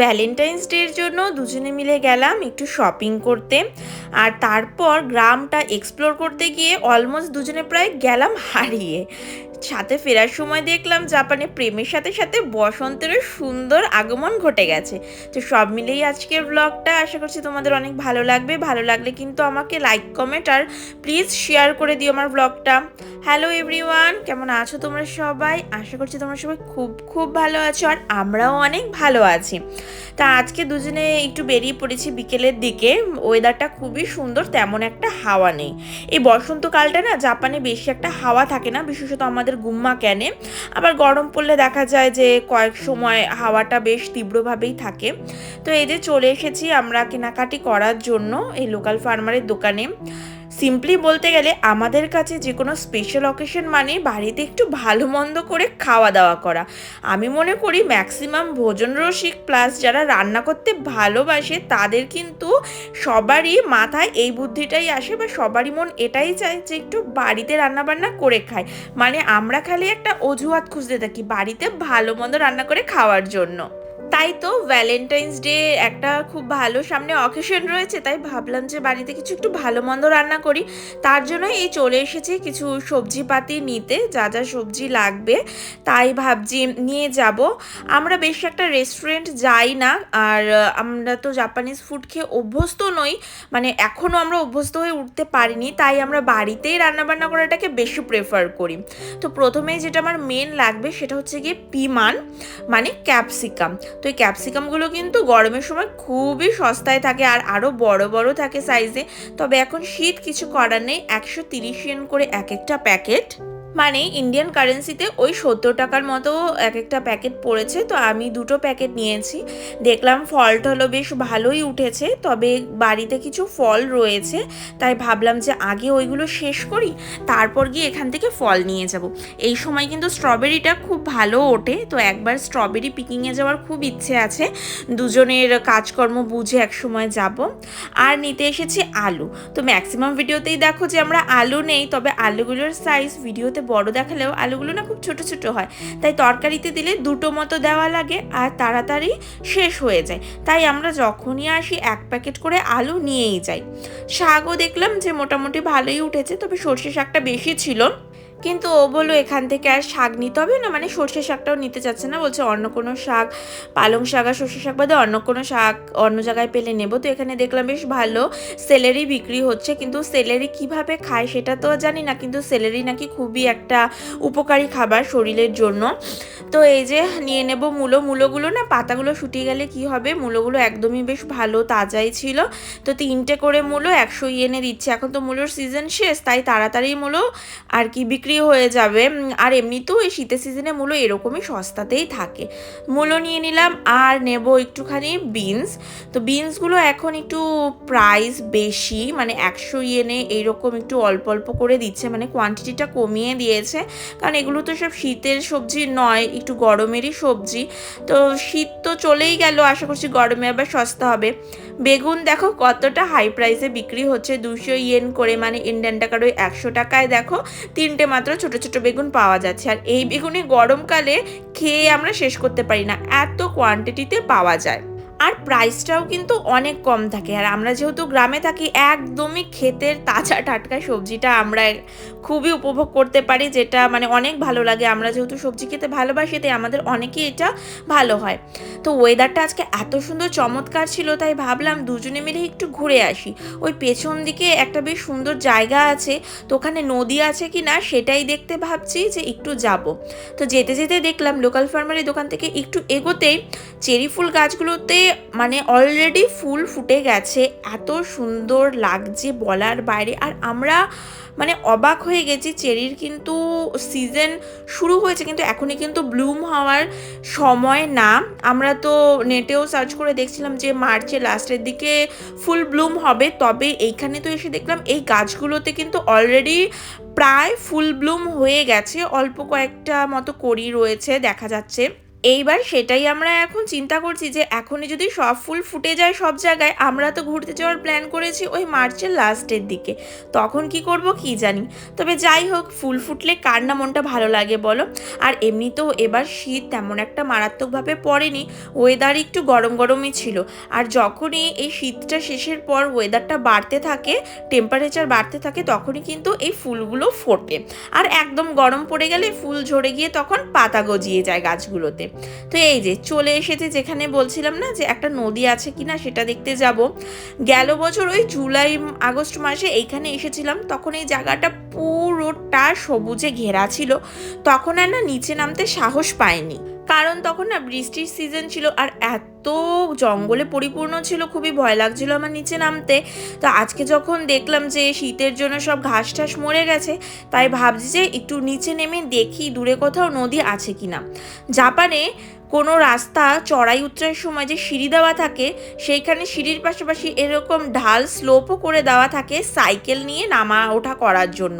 Valentine's ডের জন্য দুজনে মিলে গেলাম একটু শপিং করতে। আর তারপর গ্রামটা এক্সপ্লোর করতে গিয়ে অলমোস্ট দুজনে প্রায় গেলাম হারিয়ে। সাথে ফেরার সময় দেখলাম জাপানে প্রেমের সাথে সাথে বসন্তেরও সুন্দর আগমন ঘটে গেছে। তো সব মিলেই আজকের ব্লগটা আশা করছি তোমাদের অনেক ভালো লাগবে। ভালো লাগলে কিন্তু আমাকে লাইক কমেন্ট আর প্লিজ শেয়ার করে দিও আমার ব্লগটা হ্যালো এভরিওয়ান কেমন আছো তোমরা সবাই? আশা করছি তোমরা সবাই খুব খুব ভালো আছো আর আমরাও অনেক ভালো আছি। তা আজকে দুজনে একটু বেরিয়ে পড়েছি বিকেলের দিকে। ওয়েদারটা খুবই সুন্দর, তেমন একটা হাওয়া নেই। এই বসন্তকালটা না, জাপানে বেশি একটা হাওয়া থাকে না, বিশেষত আমাদের গুম্মা ক্যানে। আবার গরম পড়লে দেখা যায় যে কয়েক সময় হাওয়াটা বেশ তীব্রভাবেই থাকে। তো এই যে চলে এসেছি আমরা কেনাকাটি করার জন্য এই লোকাল ফার্মারের দোকানে। সিম্পলি বলতে গেলে আমাদের কাছে যে কোনো স্পেশাল অকেশন মানে বাড়িতে একটু ভালো মন্দ করে খাওয়া দাওয়া করা। আমি মনে করি ম্যাক্সিমাম ভোজন রসিক প্লাস যারা রান্না করতে ভালোবাসে তাদের কিন্তু সবারই মাথায় এই বুদ্ধিটাই আসে বা সবারই মন এটাই চায় যে একটু বাড়িতে রান্না বান্না করে খায়। মানে আমরা খালি একটা অজুহাত খুঁজতে থাকি বাড়িতে ভালো মন্দ রান্না করে খাওয়ার জন্য। তাই তো ভ্যালেন্টাইন্স ডে একটা খুব ভালো সামনে অকেশন রয়েছে, তাই ভাবলাম যে বাড়িতে কিছু একটু ভালো মন্দ রান্না করি। তার জন্য এই চলে এসেছি কিছু সবজিপাতি নিতে, যা যা সবজি লাগবে, তাই ভাবছি নিয়ে যাব। আমরা বেশ একটা রেস্টুরেন্ট যাই না, আর আমরা তো জাপানিজ ফুড খেয়ে অভ্যস্ত নই মানে এখনও আমরা অভ্যস্ত হয়ে উঠতে পারিনি, তাই আমরা বাড়িতেই রান্নাবান্না করাটাকে বেশি প্রেফার করি। তো প্রথমেই যেটা আমার মেন লাগবে সেটা হচ্ছে গিয়ে পিমান মানে ক্যাপসিকাম তো এই ক্যাপসিকামগুলো কিন্তু গরমের সময় খুবই সস্তায় থাকে আর আরও বড় বড় থাকে সাইজে তবে এখন শীত কিছু করার নেই, একশো তিরিশ করে এক একটা প্যাকেট মানে ইন্ডিয়ান কারেন্সিতে ওই সত্তর টাকার মতো এক একটা প্যাকেট পড়েছে, তো আমি দুটো প্যাকেট নিয়েছি। দেখলাম ফল হলো বেশ ভালোই উঠেছে, তবে বাড়িতে কিছু ফল রয়েছে, তাই ভাবলাম যে আগে ওইগুলো শেষ করি, তারপর গিয়ে এখান থেকে ফল নিয়ে যাব। এই সময় কিন্তু স্ট্রবেরিটা খুব ভালো ওঠে, তো একবার স্ট্রবেরি পিকিংয়ে যাওয়ার খুব ইচ্ছে আছে, দুজনের কাজকর্ম বুঝে এক সময় যাব। আর নিতে এসেছি আলু, তো ম্যাক্সিমাম ভিডিওতেই দেখো যে আমরা আলু নেই, তবে আলুগুলোর সাইজ ভিডিওতে বড় দেখালেও আলুগুলো না খুব ছোট ছোট হয়। তাই তরকারিতে দিলে দুটো মতো দেওয়া লাগে আর তাড়াতাড়ি শেষ হয়ে যায়। তাই আমরা যখনই আসি, এক প্যাকেট করে আলু নিয়েই যাই। শাকও দেখলাম যে মোটামুটি ভালোই উঠেছে, তবে সর্ষে শাকটা বেশি ছিল। কিন্তু ও বলল, এখান থেকে আর শাক নিতে হবে না? মানে সর্ষে শাকটাও নিতে চাচ্ছে না, বলছে, অন্য কোনো শাক, পালং শাক আর সর্ষে শাক বাদে অন্য কোনো শাক অন্য জায়গায় পেলে নেব। তো এখানে দেখলাম বেশ ভালো সেলেরি বিক্রি হচ্ছে, কিন্তু সেলেরি কীভাবে খায় সেটা তো জানি না, কিন্তু সেলেরি নাকি খুবই একটা উপকারী খাবার শরীরের জন্য। তো এই যে নিয়ে নেব মূলো, মূলোগুলো না, পাতাগুলো শুটিয়ে গেলে কি হবে? মূলোগুলো একদমই বেশ ভালো, তাজাই ছিল। তো তিনটে করে মূলো একশো ইয়েনে দিচ্ছে, এখন তো মূলোর সিজন শেষ, তাই তাড়াতাড়ি মূলো আর কি বিক্রি বিক্রি হয়ে যাবে। আর এমনিতেও এই শীতের সিজনে মূলো এরকমই সস্তাতেই থাকে। মূলো নিয়ে নিলাম আর নেব একটুখানি বিনস তো বিনসগুলো এখন একটু প্রাইস বেশি মানে একশো ইয়েনে এইরকম একটু অল্প অল্প করে দিচ্ছে মানে কোয়ান্টিটিটা কমিয়ে দিয়েছে। কারণ এগুলো তো সব শীতের সবজি নয়, একটু গরমেরই সবজি। তো শীত তো চলেই গেল, আশা করছি গরমে আবার সস্তা হবে। বেগুন দেখো কতটা হাই প্রাইসে বিক্রি হচ্ছে। দুশো ইয়েন করে মানে ইন্ডিয়ান টাকার ওই একশো টাকায় দেখো তিনটে মাত্র ছোট ছোট বেগুন পাওয়া যাচ্ছে। আর এই বেগুনে গরমকালে খেয়ে আমরা শেষ করতে পারি না। এত কোয়ান্টিটিতে পাওয়া যায়। আর প্রাইসটাও কিন্তু অনেক কম থাকে। আর আমরা যেহেতু গ্রামে থাকি, একদমই ক্ষেতের তাজা টাটকা সবজিটা আমরা খুবই উপভোগ করতে পারি, যেটা মানে অনেক ভালো লাগে। আমরা যেহেতু সবজি খেতে ভালোবাসি, তাই আমাদের অনেকেই এটা ভালো হয়। তো ওয়েদারটা আজকে এত সুন্দর চমৎকার ছিল, তাই ভাবলাম দুজনে মিলে একটু ঘুরে আসি। ওই পেছন দিকে একটা বেশ সুন্দর জায়গা আছে, তো ওখানে নদী আছে কি না সেটাই দেখতে ভাবছি যে একটু যাব। তো যেতে যেতে দেখলাম লোকাল ফার্মারের দোকান থেকে একটু এগোতেই চেরি ফুল গাছগুলোতে মানে অলরেডি ফুল ফুটে গেছে এত সুন্দর লাগছে বলার বাইরে। আর আমরা মানে অবাক হয়ে গেছি, চেরির কিন্তু সিজন শুরু হয়েছে, কিন্তু এখনই কিন্তু ব্লুম হওয়ার সময় না। আমরা তো নেটেও সার্চ করে দেখছিলাম যে মার্চে লাস্টের দিকে ফুল ব্লুম হবে, তবে এইখানে তো এসে দেখলাম এই গাছগুলোতে কিন্তু অলরেডি প্রায় ফুল ব্লুম হয়ে গেছে, অল্প কয়েকটা মতো করি রয়েছে, দেখা যাচ্ছে। এইবার সেটাই আমরা এখন চিন্তা করছি যে এখনই যদি সব ফুল ফুটে যায় সব জায়গায়, আমরা তো ঘুরতে যাওয়ার প্ল্যান করেছি ওই মার্চের লাস্টের দিকে। তখন কি করব কি জানি। তবে যাই হোক, ফুল ফুটলে কার না মনটা ভালো লাগে বলো? আর এমনিতেও এবার শীত তেমন একটা মারাত্মকভাবে পড়েনি ওয়েদার একটু গরম গরমই ছিল। আর যখনই এই শীতটা শেষের পর ওয়েদারটা বাড়তে থাকে টেম্পারেচার বাড়তে থাকে, তখনই কিন্তু এই ফুলগুলো ফোটে। আর একদম গরম পড়ে গেলে ফুল ঝরে গিয়ে তখন পাতা গজিয়ে যায় গাছগুলোতে। তো এই যে চলে এসেছে যেখানে বলছিলাম না যে একটা নদী আছে কিনা সেটা দেখতে যাব। গেল বছর ওই জুলাই, আগস্ট মাসে এইখানে এসেছিলাম, তখন এই জায়গাটা পুরোটা সবুজে ঘেরা ছিল। তখন আর না নিচে নামতে সাহস পায়নি কারণ তখন না বৃষ্টির সিজন ছিল আর এত জঙ্গলে পরিপূর্ণ ছিল, খুবই ভয় লাগছিল আমার নিচে নামতে। তো আজকে যখন দেখলাম যে শীতের জন্য সব ঘাস ঠাস মরে গেছে, তাই ভাবছি যে একটু নিচে নেমে দেখি দূরে কোথাও নদী আছে কিনা। জাপানে কোনো রাস্তা চড়াই উতরার সময় যে সিঁড়ি দেওয়া থাকে, সেইখানে সিঁড়ির পাশাপাশি এরকম ঢাল স্লোপও করে দেওয়া থাকে সাইকেল নিয়ে নামা ওঠা করার জন্য।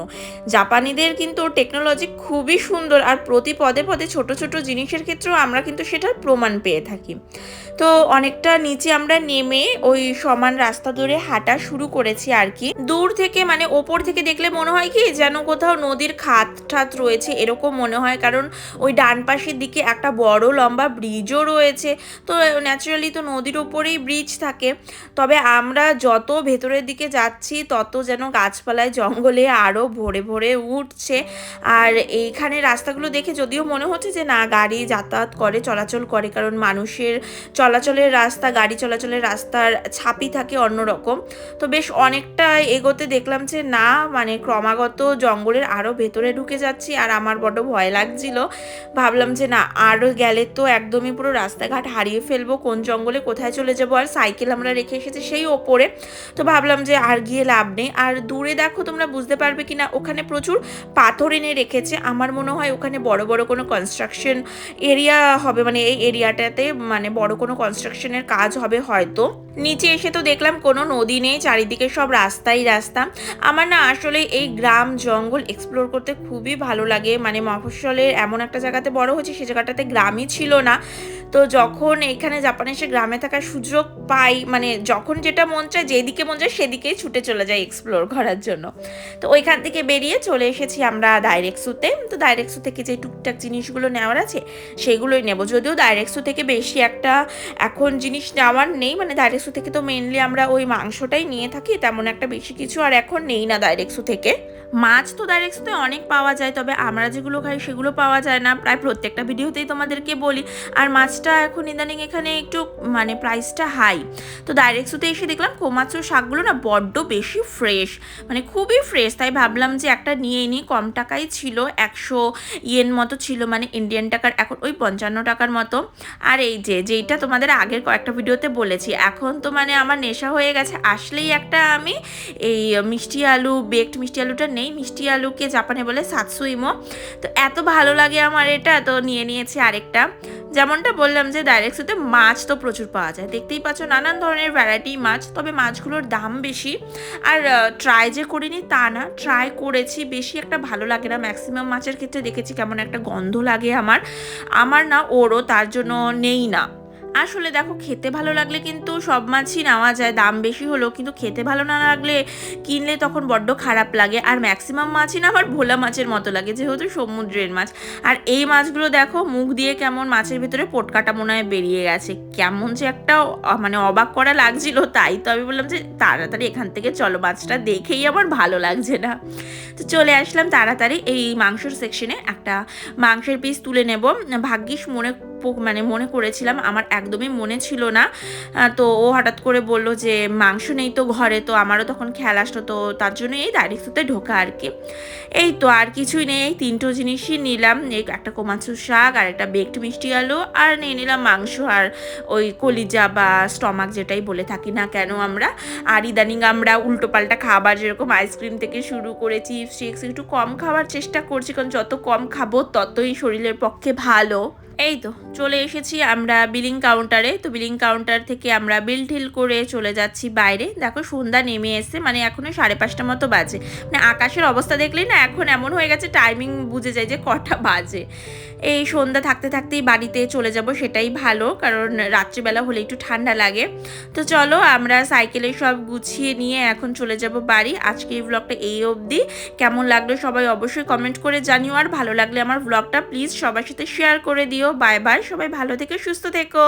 জাপানিদের কিন্তু টেকনোলজি খুবই সুন্দর আর প্রতি পদে পদে ছোট ছোট জিনিসের ক্ষেত্রেও আমরা কিন্তু সেটার প্রমাণ পেয়ে থাকি। তো অনেকটা নিচে আমরা নেমে ওই সমান রাস্তা ধরে হাঁটা শুরু করেছি আর কি। দূর থেকে মানে ওপর থেকে দেখলে মনে হয় কি যেন কোথাও নদীর খাত ঠাত রয়েছে, এরকম মনে হয়। কারণ ওই ডান পাশের দিকে একটা বড় লম্বা ব্রিজও রয়েছে। তো ন্যাচারালি তো নদীর ওপরেই ব্রিজ থাকে। তবে আমরা যত ভেতরের দিকে যাচ্ছি, তত যেন গাছপালায়, জঙ্গলে আরও ভরে ভরে উঠছে। আর এইখানে রাস্তাগুলো দেখে যদিও মনে হচ্ছে যে, না, গাড়ি যাতায়াত করে, চলাচল করে, কারণ মানুষের চলাচলের রাস্তা, গাড়ি চলাচলের রাস্তার ছাপই থাকে অন্যরকম। তো বেশ অনেকটা এগোতে দেখলাম যে, না মানে ক্রমাগত জঙ্গলের আরও ভেতরে ঢুকে যাচ্ছি, আর আমার বড্ড ভয় লাগছিল। ভাবলাম যে, না আরও গেলে তো একদমই পুরো রাস্তাঘাট হারিয়ে ফেলব, কোন জঙ্গলে কোথায় চলে যাব, আর সাইকেল আমরা রেখে এসেছি সেই ওপরে। তো ভাবলাম যে আর গিয়ে লাভ নেই। আর দূরে দেখো তোমরা বুঝতে পারবে কি না ওখানে প্রচুর পাথর এনে রেখেছে। আমার মনে হয় ওখানে বড় বড় কোনো কনস্ট্রাকশন এরিয়া হবে মানে এই এরিয়াটাতে মানে বড় কোনো কনস্ট্রাকশনের কাজ হবে হয়তো। নিচে এসে তো দেখলাম কোনো নদী নেই, চারিদিকে সব রাস্তাই রাস্তা। আমার না আসলে এই গ্রাম জঙ্গল এক্সপ্লোর করতে খুবই ভালো লাগে। মানে মফস্বলের এমন একটা জায়গাতে বড় হয়েছে, সে জায়গাটাতে গ্রামই ছিল না। তো যখন এখানে জাপানে এসে গ্রামে থাকার সুযোগ পাই মানে যখন যেটা মন চায়, যেদিকে মন চায় সেদিকেই ছুটে চলে যাই এক্সপ্লোর করার জন্য। তো ওইখান থেকে বেরিয়ে চলে এসেছি আমরা ডাইরেক্সুতে তো ডাইরেক্সু থেকে যে টুকটাক জিনিসগুলো নেওয়ার আছে, সেগুলোই নেব। যদিও ডাইরেক্সু থেকে বেশি একটা এখন জিনিস নেওয়ার নেই মানে ডাইরেক্টসু থেকে তো মেনলি আমরা ওই মাংসটাই নিয়ে থাকি, তেমন একটা বেশি কিছু আর এখন নেই না ডাইরেক্সু থেকে। মাছ তো ডাইরেক্টসুতে অনেক পাওয়া যায়, তবে আমরা যেগুলো খাই সেগুলো পাওয়া যায় না। প্রায় প্রত্যেকটা ভিডিওতেই তোমাদেরকে বলি। আর মাছটা এখন ইদানিং এখানে একটু মানে প্রাইসটা হাই তো ডাইরেক্টসুতে এসে দেখলাম কোমাচুর শাকগুলো না বড্ড বেশি ফ্রেশ মানে খুবই ফ্রেশ তাই ভাবলাম যে একটা নিয়ে নিই কম টাকাই ছিল, একশো ইয়েন মতো ছিল মানে ইন্ডিয়ান টাকার, এখন ওই পঞ্চান্ন টাকার মতো। আর এই যে, যেইটা তোমাদের আগের কয়েকটা ভিডিওতে বলেছি, এখন তো মানে আমার নেশা হয়ে গেছে। আসলেই একটা আমি এই মিষ্টি আলু বেকড মিষ্টি আলুটা নেই মিষ্টি আলুকে জাপানে বলে সাতসুইমো। তো এত ভালো লাগে আমার এটা, তো নিয়ে নিয়েছি আরেকটা। যেমনটা বললাম যে ডাইরেক্টসুতে মাছ তো প্রচুর পাওয়া যায়। দেখতেই পাচ্ছ নানান ধরনের ভ্যারাইটি মাছ, তবে মাছগুলোর দাম বেশি। আর ট্রাই যে করিনি তা না ট্রাই করেছি, বেশি একটা ভালো লাগে না। ম্যাক্সিমাম মাছের ক্ষেত্রে দেখেছি কেমন একটা গন্ধ লাগে আমার। আমার না ওরও তার জন্য নেই না। আসলে দেখো, খেতে ভালো লাগলে কিন্তু সব মাছই নেওয়া যায়, দাম বেশি হলো কিন্তু খেতে ভালো না লাগলে কিনলে তখন বড্ড খারাপ লাগে। আর ম্যাক্সিমাম মাছই না, আমার ভোলা মাছের মতো লাগে, যেহেতু সমুদ্রের মাছ। আর এই মাছগুলো দেখো, মুখ দিয়ে কেমন মাছের ভিতরে পোটকাটা মনে হয় বেরিয়ে গেছে। কেমন যে একটা মানে অবাক করা লাগছিল, তাই তো আমি বললাম যে, তাড়াতাড়ি এখান থেকে চলো, মাছটা দেখেই আমার ভালো লাগছে না। তো চলে আসলাম তাড়াতাড়ি এই মাংসর সেকশনে একটা মাংসের পিস তুলে নেব। ভাগ্যিস মনে মানে মনে করেছিলাম, আমার একদমই মনে ছিল না। তো ও হঠাৎ করে বলল যে, মাংস নেই তো ঘরে, তো আমারও তখন খেয়াল আসলো, তো তার জন্য এই ডাইরেক্টতে ঢোকা আর কি। এই তো আর কিছুই নেই, এই তিনটো জিনিসই নিলাম, এই একটা কোমাচুর শাক আর একটা বেকড মিষ্টি আলু, আর নিয়ে নিলাম মাংস আর ওই কলিজা বা স্টমাক যেটাই বলে থাকি না কেন আমরা। আর ইদানিং আমরা উল্টোপাল্টা খাবার যেরকম আইসক্রিম থেকে শুরু করে চিপস টিপস একটু কম খাওয়ার চেষ্টা করছি, কারণ যত কম খাব ততই শরীরের পক্ষে ভালো। এই তো, চলে এসেছি আমরা বিলিং কাউন্টারে তো বিলিং কাউন্টার থেকে আমরা বিল ঠিল করে চলে যাচ্ছি বাইরে। দেখো সন্ধ্যা নেমে এসে মানে এখনও সাড়ে পাঁচটা মতো বাজে। মানে আকাশের অবস্থা দেখলেই না এখন এমন হয়ে গেছে টাইমিং বুঝে যায় যে কটা বাজে। এই সন্ধ্যা থাকতে থাকতেই বাড়িতে চলে যাব সেটাই ভালো, কারণ রাত্রিবেলা হলে একটু ঠান্ডা লাগে। তো চলো আমরা সাইকেলে সব গুছিয়ে নিয়ে এখন চলে যাব বাড়ি। আজকে এই ব্লগটা এই অবধি। কেমন লাগল সবাই অবশ্যই কমেন্ট করে জানিও, আর ভালো লাগলে আমার ব্লগটা প্লিজ সবার সাথে শেয়ার করে দিও। বাই বাই সবাই ভালো থেকে, সুস্থ থেকো।